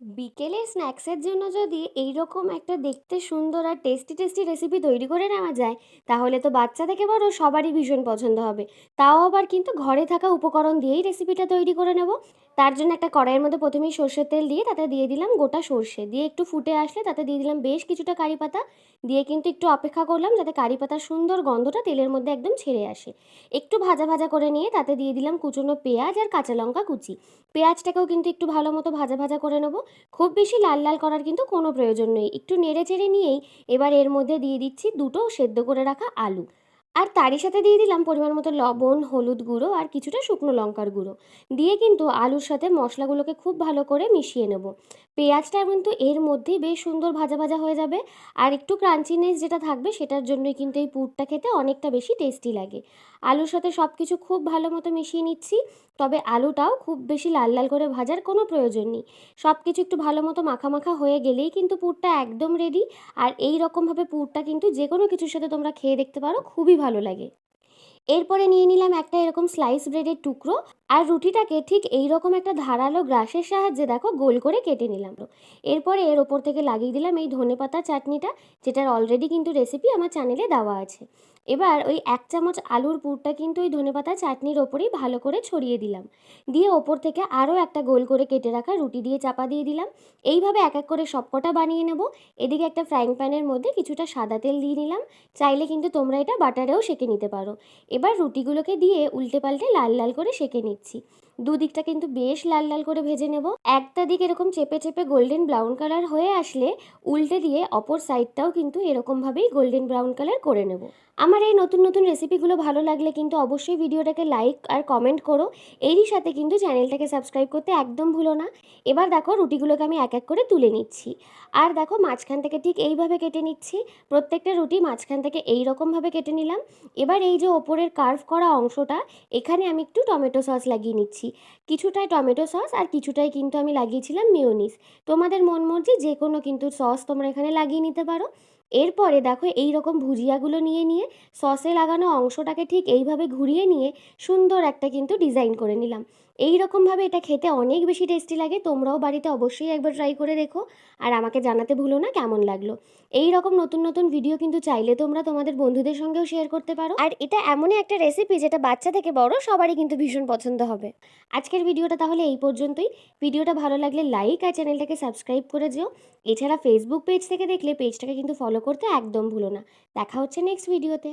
বিকেলে স্ন্যাক্সের জন্য যদি এই রকম একটা দেখতে সুন্দর আর টেস্টি টেস্টি রেসিপি তৈরি করে নেওয়া যায়, তাহলে তো বাচ্চা থেকে বড় সবারই ভীষণ পছন্দ হবে। তাও আবার কিন্তু ঘরে থাকা উপকরণ দিয়েই রেসিপিটা তৈরি করে নেব। তার জন্য একটা কড়াইয়ের মধ্যে প্রথমেই সর্ষের তেল দিয়ে তাতে দিয়ে দিলাম গোটা সর্ষে। দিয়ে একটু ফুটে আসলে তাতে দিয়ে দিলাম বেশ কিছুটা কারি পাতা। দিয়ে কিন্তু একটু অপেক্ষা করলাম যাতে কারি পাতার সুন্দর গন্ধটা তেলের মধ্যে একদম ছেড়ে আসে। একটু ভাজা ভাজা করে নিয়ে তাতে দিয়ে দিলাম কুচনো পেঁয়াজ আর কাঁচা লঙ্কা কুচি। পেঁয়াজটাকেও কিন্তু একটু ভালো মতো ভাজা ভাজা করে নেব। খুব বেশি লাল লাল করার কিন্তু কোনো প্রয়োজন নেই। একটু নেড়ে চেড়ে নিয়েই এবার এর মধ্যে দিয়ে দিচ্ছি দুটো সেদ্ধ করে রাখা আলু। আর তারই সাথে দিয়ে দিলাম পরিমাণ মতো লবণ, হলুদ গুঁড়ো আর কিছুটা শুকনো লঙ্কার গুঁড়ো। দিয়ে কিন্তু আলুর সাথে মশলাগুলোকে খুব ভালো করে মিশিয়ে নেব। পেঁয়াজটা কিন্তু এর মধ্যেই বেশ সুন্দর ভাজা ভাজা হয়ে যাবে আর একটু ক্রাঞ্চিনেস যেটা থাকবে সেটার জন্যই কিন্তু এই পুরটা খেতে অনেকটা বেশি টেস্টি লাগে। আলুর সাথে সব কিছু খুব ভালো মতো মিশিয়ে নিচ্ছি, তবে আলুটাও খুব বেশি লাল লাল করে ভাজার কোনো প্রয়োজন নেই। সব কিছু একটু ভালো মতো মাখা মাখা হয়ে গেলেই কিন্তু পুরটা একদম রেডি আর এই রকমভাবে পুরটা কিন্তু যে কোনো কিছুর সাথে তোমরা খেয়ে দেখতে পারো, খুবই ভালো লাগে। এরপরে নিয়ে নিলাম একটা এরকম স্লাইস ব্রেডের টুকরো, আর রুটিটাকে ঠিক এই রকম একটা ধারালো গ্রাসের সাহায্যে দেখো গোল করে কেটে নিলাম। এরপরে এর ওপর থেকে লাগিয়ে দিলাম এই ধনে পাতা চাটনিটা, যেটার অলরেডি কিন্তু রেসিপি আমার চ্যানেলে দেওয়া আছে। এবার ওই এক চামচ আলুর পুরটা কিন্তু ওই ধনেপাতা চাটনির ওপরেই ভালো করে ছড়িয়ে দিলাম। দিয়ে ওপর থেকে আরও একটা গোল করে কেটে রাখা রুটি দিয়ে চাপা দিয়ে দিলাম। এইভাবে এক এক করে সবকটা বানিয়ে নেব। এদিকে একটা ফ্রাইং প্যানের মধ্যে কিছুটা সাদা তেল দিয়ে নিলাম। চাইলে কিন্তু তোমরা এটা বাটারেও সেঁকে নিতে পারো। এবার রুটিগুলোকে দিয়ে উল্টে পাল্টে লাল লাল করে সেঁকে নিচ্ছি। দুদিকটা কিন্তু বেশ লাল লাল করে ভেজে নেব। একটা দিক এরকম চেপে চেপে গোল্ডেন ব্রাউন কালার হয়ে আসলে উল্টে দিয়ে অপর সাইডটাও কিন্তু এরকমভাবেই গোল্ডেন ব্রাউন কালার করে নেব। আমার এই নতুন নতুন রেসিপিগুলো ভালো লাগলে কিন্তু অবশ্যই ভিডিওটাকে লাইক আর কমেন্ট করো। এরই সাথে কিন্তু চ্যানেলটাকে সাবস্ক্রাইব করতে একদম ভুলো না। এবার দেখো রুটিগুলোকে আমি এক এক করে তুলে নিচ্ছি। আর দেখো মাঝখান থেকে ঠিক এইভাবে কেটে নিচ্ছি। প্রত্যেকটা রুটি মাঝখান থেকে এই রকমভাবে কেটে নিলাম। এবার এই যে ওপরের কার্ভ করা অংশটা, এখানে আমি একটু টমেটো সস লাগিয়ে নিচ্ছি। কিছুটাই টমেটো সস আর কিছুটাই কিন্তু আমি লাগিয়েছিলাম মিওনিস তোমাদের মন মর্জি যে কোনো কিন্তু সস তোমরা এখানে লাগিয়ে নিতে পারো। এরপরে দেখো এই রকম ভুজিয়াগুলো নিয়ে নিয়ে সসে লাগানো অংশটাকে ঠিক এইভাবে ঘুরিয়ে, নিয়ে সুন্দর একটা কিন্তু ডিজাইন করে নিলাম। এই রকমভাবে এটা খেতে অনেক বেশি টেস্টি লাগে, তোমরাও বাড়িতে অবশ্যই একবার ট্রাই করে দেখো আর আমাকে জানাতে ভুলো না কেমন লাগল। এই রকম নতুন নতুন ভিডিও কিন্তু চাইলে তোমরা তোমাদের বন্ধুদের সঙ্গেও শেয়ার করতে পারো। আর এটা এমনই একটা রেসিপি যেটা বাচ্চা থেকে বড় সবারই কিন্তু ভীষণ পছন্দ হবে। আজকের ভিডিওটা তাহলে এই পর্যন্তই। ভিডিওটা ভালো লাগলে লাইক আর চ্যানেলটাকে সাবস্ক্রাইব করে যেও। এছাড়া ফেসবুক পেজ থেকে দেখলে পেজটাকে কিন্তু ফলো করতে একদম ভুলো না। দেখা হচ্ছে নেক্সট ভিডিওতে